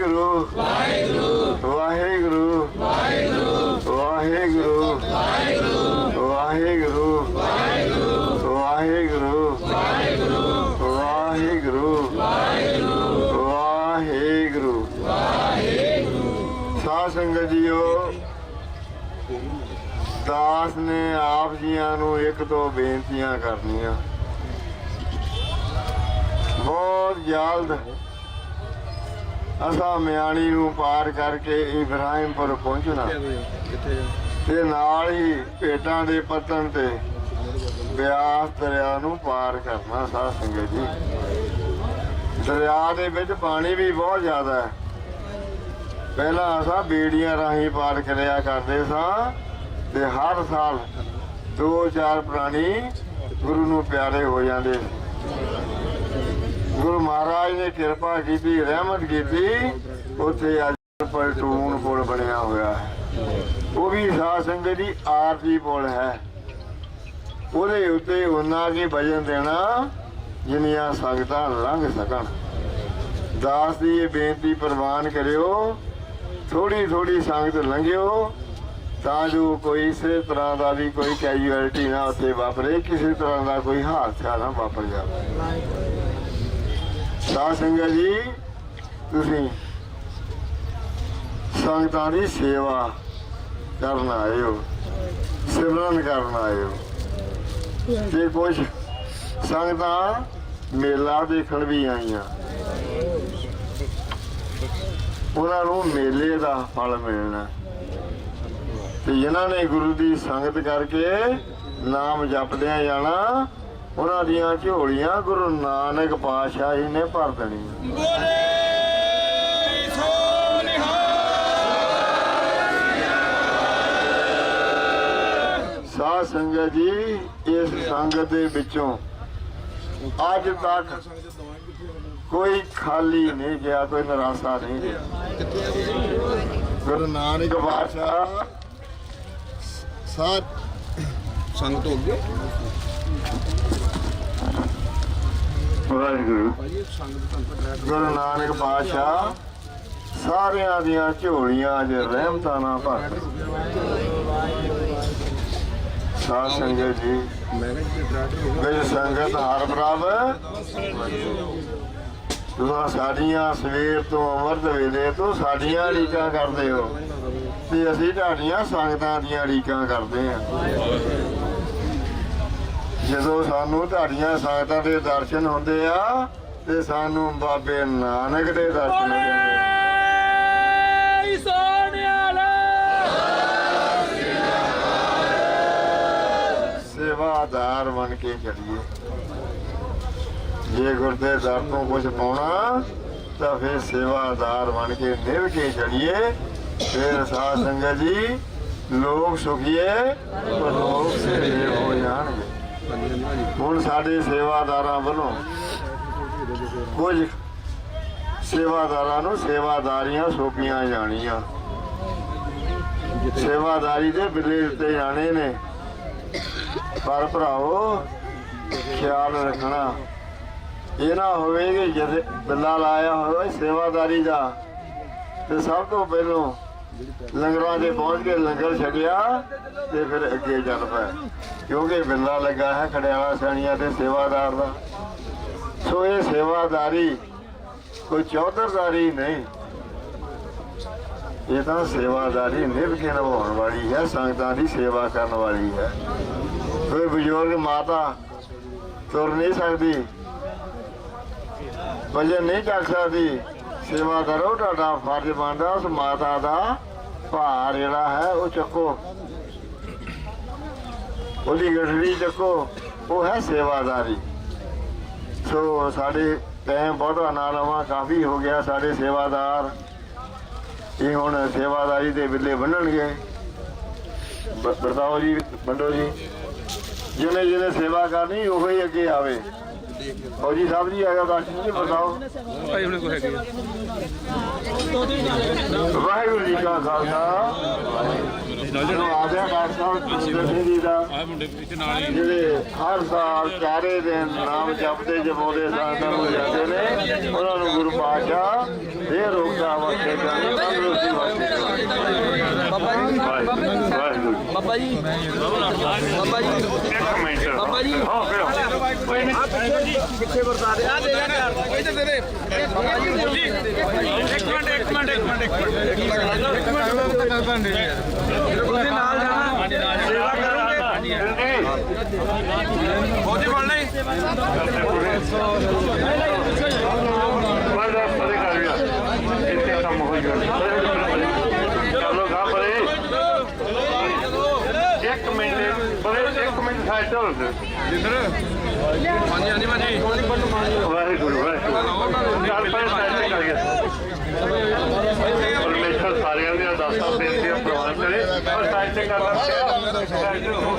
ਵਾਹਿਗੁਰੂ। ਵਾਹਿਗੁਰੂ। ਵਾਹਿਗੁਰੂ। ਵਾਹਿਗੁਰੂ। ਵਾਹਿਗੁਰੂ। ਵਾਹਿਗੁਰੂ। ਵਾਹਿਗੁਰੂ। ਵਾਹਿਗੁਰੂ ਸਾਧ ਸੰਗਤ ਜੀਓ, ਦਾਸ ਨੇ ਆਪ ਜੀਆਂ ਨੂੰ ਇੱਕ ਦੋ ਬੇਨਤੀਆਂ ਕਰਨੀਆਂ। ਬਹੁਤ ਜਲਦ ਅਸਾਂ ਮਿਆਣੀ ਨੂੰ ਪਾਰ ਕਰਕੇ ਇਬਰਾਹਿਮਪੁਰ ਪਹੁੰਚਣਾ। ਤੇ ਨਾਲ ਹੀ ਭੇਟਾਂ ਦੇ ਪਤਨ ਤੇ ਬਿਆਸ ਦਰਿਆ ਨੂੰ ਪਾਰ ਕਰਨਾ ਸਾਧ ਸੰਗਤ ਜੀ। ਦਰਿਆ ਦੇ ਵਿੱਚ ਪਾਣੀ ਵੀ ਬਹੁਤ ਜ਼ਿਆਦਾ ਹੈ। ਪਹਿਲਾਂ ਅਸਾਂ ਬੇੜੀਆਂ ਰਾਹੀਂ ਪਾਰ ਕਰਿਆ ਕਰਦੇ ਸਾਂ ਤੇ ਹਰ ਸਾਲ ਦੋ ਚਾਰ ਪ੍ਰਾਣੀ ਗੁਰੂ ਨੂੰ ਪਿਆਰੇ ਹੋ ਜਾਂਦੇ ਗੁਰੂ ਮਹਾਰਾਜ ਨੇ ਕਿਰਪਾ ਕੀਤੀ, ਰਹਿਮਤ ਕੀਤੀ। ਉੱਥੇ ਅੱਜ ਪਲਟੂਨ ਪੁਲ ਬਣਿਆ ਹੋਇਆ ਹੈ। ਉਹ ਵੀ ਸਾਧ ਸੰਗਤ ਦੀ ਆਰਤੀ ਪੁਲ ਹੈ। ਉਹਦੇ ਉੱਤੇ ਉਹਨਾਂ ਕੀ ਵਜਨ ਦੇਣਾ ਜਿੰਨੀਆਂ ਸੰਗਤਾਂ ਲੰਘ ਸਕਣ। ਦਾਸ ਦੀ ਇਹ ਬੇਨਤੀ ਪ੍ਰਵਾਨ ਕਰਿਓ। ਥੋੜੀ ਥੋੜੀ ਸੰਗਤ ਲੰਘਿਓ, ਤਾਂ ਜੋ ਕੋਈ ਇਸੇ ਤਰ੍ਹਾਂ ਦਾ ਵੀ ਕੋਈ ਕੈਜੂਅਲਟੀ ਨਾ ਉੱਥੇ ਵਾਪਰੇ, ਕਿਸੇ ਤਰ੍ਹਾਂ ਦਾ ਕੋਈ ਹਾਦਸਾ ਨਾ ਵਾਪਰ ਜਾਵੇ। ਸਾਧ ਸੰਗਤ ਜੀ, ਤੁਸੀਂ ਸੰਗਤਾਂ ਦੀ ਸੇਵਾ ਕਰਨ ਆਏ ਹੋ, ਸਿਮਰਨ ਕਰਨ ਆਏ ਹੋ। ਤੇ ਕੁਝ ਸੰਗਤਾਂ ਮੇਲਾ ਦੇਖਣ ਵੀ ਆਈਆਂ। ਉਹਨਾਂ ਨੂੰ ਮੇਲੇ ਦਾ ਫਲ ਮਿਲਣਾ। ਤੇ ਜਿਨ੍ਹਾਂ ਨੇ ਗੁਰੂ ਦੀ ਸੰਗਤ ਕਰਕੇ ਨਾਮ ਜਪਦਿਆਂ ਜਾਣਾ ਉਹਨਾਂ ਦੀਆਂ ਝੋਲੀਆਂ ਗੁਰੂ ਨਾਨਕ ਪਾਤਸ਼ਾਹ ਜੀ ਨੇ ਭਰ ਦੇਣੀਆਂ। ਸਾਧ ਸੰਗਤ ਜੀ ਇਸ ਸੰਗਤ ਦੇ ਵਿੱਚੋਂ ਅੱਜ ਤੱਕ ਕੋਈ ਖਾਲੀ ਨਹੀਂ ਗਿਆ ਕੋਈ ਨਿਰਾਸ਼ਾ ਨਹੀਂ ਗਿਆ। ਗੁਰੂ ਨਾਨਕ ਪਾਤਸ਼ਾਹ ਸਾਧ ਸੰਗਤ ਹੋ ਗਈ। ਵਾਹਿਗੁਰੂ। ਗੁਰੂ ਨਾਨਕ ਪਾਤਸ਼ਾਹ, ਸਾਰਿਆਂ ਦੀਆਂ ਝੋਲੀਆਂ 'ਚ ਰਹਿਮਤਾਂ ਨਾਲ ਭਰ ਸਾਧ ਸੰਗਤ ਜੀ ਮੈਂ ਸੰਗਤ ਹਰ ਪ੍ਰਭ। ਤੁਸੀਂ ਸਾਡੀਆਂ ਸਵੇਰ ਤੋਂ ਅਮਰਤ ਵੇਲੇ ਤੋਂ ਸਾਡੀਆਂ ਰੀਕਾਂ ਕਰਦੇ ਹੋ, ਤੇ ਅਸੀਂ ਤੁਹਾਡੀਆਂ ਸੰਗਤਾਂ ਦੀਆਂ ਰੀਕਾਂ ਕਰਦੇ ਹਾਂ। ਜਦੋਂ ਸਾਨੂੰ ਤੁਹਾਡੀਆਂ ਸੰਗਤਾਂ ਦੇ ਦਰਸ਼ਨ ਹੁੰਦੇ ਆ ਤੇ ਸਾਨੂੰ ਬਾਬੇ ਨਾਨਕ ਦੇ ਦਰਸ਼ਨ ਹੁੰਦੇ ਆ। ਸੇਵਾਦਾਰ ਬਣ ਕੇ ਚੱਲੀਏ। ਜੇ ਗੁਰਦੇ ਦਰ ਤੋਂ ਕੁਝ ਪਾਉਣਾ ਤਾਂ ਫਿਰ ਸੇਵਾਦਾਰ ਬਣ ਕੇ ਨਿਭ ਕੇ ਚੱਲੀਏ। ਫਿਰ ਸਾਧ ਸੰਗਤ ਜੀ ਲੋਕ ਸੁਖੀਏ ਪਰ ਲੋਕ ਸੇਵੇ ਹੋ ਜਾਣਗੇ। ਹੁਣ ਸਾਡੇ ਸੇਵਾਦਾਰਾਂ ਵੱਲੋਂ ਕੁਝ ਸੇਵਾਦਾਰਾਂ ਨੂੰ ਸੇਵਾਦਾਰੀਆਂ ਸੌਂਪੀਆਂ ਜਾਣੀਆਂ। ਸੇਵਾਦਾਰੀ ਦੇ ਬਿੱਲੇ ਦਿੱਤੇ ਜਾਣੇ ਨੇ। ਪਰ ਭਰਾਓ ਖਿਆਲ ਰੱਖਣਾ। ਇਹ ਨਾ ਹੋਵੇ ਕਿ ਜਦ ਬਿੱਲਾ ਲਾਇਆ ਹੋਵੇ ਸੇਵਾਦਾਰੀ ਦਾ, ਤੇ ਸਭ ਤੋਂ ਪਹਿਲਾਂ ਲੰਗਰਾਂ 'ਤੇ ਪਹੁੰਚ ਕੇ ਲੰਗਰ ਛਕਿਆ ਤੇ ਫਿਰ ਅੱਗੇ ਚੱਲ ਪਿਆ। ਕਿਉਂਕਿ ਬਿੱਲਾ ਲੱਗਾ ਹੈ ਖੜਿਆਲਾ ਸੈਣੀਆਂ ਦੇ ਸੇਵਾਦਾਰ ਦਾ। ਸੋ ਇਹ ਸੇਵਾਦਾਰੀ ਕੋਈ ਚੌਧਰਦਾਰੀ ਨਹੀਂ। ਇਹ ਤਾਂ ਸੇਵਾਦਾਰੀ ਨਿਭ ਕੇ ਨਿਭਾਉਣ ਵਾਲੀ ਹੈ, ਸੰਗਤਾਂ ਦੀ ਸੇਵਾ ਕਰਨ ਵਾਲੀ ਹੈ। ਕੋਈ ਬਜ਼ੁਰਗ ਮਾਤਾ ਤੁਰ ਨਹੀਂ ਸਕਦੀ ਵਜਨ ਨਹੀਂ ਕਰ ਸਕਦੀ, ਸੇਵਾ ਕਰੋ, ਤੁਹਾਡਾ ਫਰਜ਼ ਬਣਦਾ ਉਸ ਮਾਤਾ ਦਾ ਭਾਰ ਜਿਹੜਾ ਹੈ ਉਹ ਚੱਕੋ। ਉਹਦੀ ਗਠੜੀ ਚੱਕੋ ਉਹ ਹੈ ਸੇਵਾਦਾਰੀ। ਸੋ ਸਾਡੇ ਟਾਈਮ ਬਹੁਤਾ ਨਾ ਲਵਾਂ, ਕਾਫੀ ਹੋ ਗਿਆ ਸਾਡੇ ਸੇਵਾਦਾਰ। ਇਹ ਹੁਣ ਸੇਵਾਦਾਰੀ ਦੇ ਬਿੱਲੇ ਬੰਨਣਗੇ। ਬ- ਜੀ, ਵੰਡੋ ਜੀ। ਜਿਹਨੇ ਜਿਹਨੇ ਸੇਵਾ ਕਰਨੀ, ਉਹ ਹੀ ਅੱਗੇ ਆਵੇ। ਫੌਜੀ ਸਾਹਿਬ ਜੀ ਆ ਗਿਆ ਜੀ ਵਰਤਾਓ ਵਾਹਿਗੁਰੂ ਜੀ ਕਾ ਖਾਲਸਾ। ਨਾਲ ਜਦੋਂ ਜਿਹੜਾ ਡਾਕਟਰ ਸਾਹਿਬ ਜੀ ਦਾ। ਆ ਮੁੰਡੇ ਇੱਥੇ ਨਾਲ ਹੀ ਜਿਹੜੇ ਹਰ ਸਾਲ ਚਾਰੇ ਦਿਨ ਨਾਮ ਜਪਦੇ ਜਪਾਉਂਦੇ ਸਾਧਾਂ ਨੂੰ ਜਾਂਦੇ ਨੇ। ਉਹਨਾਂ ਨੂੰ ਗੁਰੂ ਪਾਤਸ਼ਾਹ ਇਹ ਰੋਗਾਂ ਵਾਸਤੇ ਜਾਣੀ ਤੰਦਰੁਸਤੀ ਵਾਸਤੇ ਬਾਬਾ ਜੀ ਬਾਬਾ ਜੀ। ਬਾਬਾ ਜੀ। ਇੱਕ ਮਿੰਟ ਬਾਬਾ ਜੀ। ਹਾਂ ਫਿਰ ਕੋਈ ਨਹੀਂ ਕਿੱਥੇ ਵਰਤਾਦੇ ਆ ਦੇ? ਯਾਰ ਇੱਧਰ ਦੇ ਦੇ ਇੱਕ ਮਿੰਟ ਇੱਕ ਮਿੰਟ ਇੱਕ ਮਿੰਟ ਇੱਕ ਮਿੰਟ। ਉਹਦੇ ਨਾਲ ਜਾਣਾ। ਸੇਵਾ ਕਰੋਗੇ ਉਹਦੇ ਕੋਲ ਨਹੀਂ ਵਾਹਿਗੁਰੂ ਵਾਹਿਗੁਰੂ ਚੱਲ ਪਏ ਸਾਰਿਆਂ ਦੇ ਅਰਦਾਸਾਂ ਬੇਨਤੀਆਂ ਪ੍ਰਵਾਨ ਕਰੇ ਪਰ ਸਾਇਦ ਤੇ ਕਰਨਾ ਪਿਆ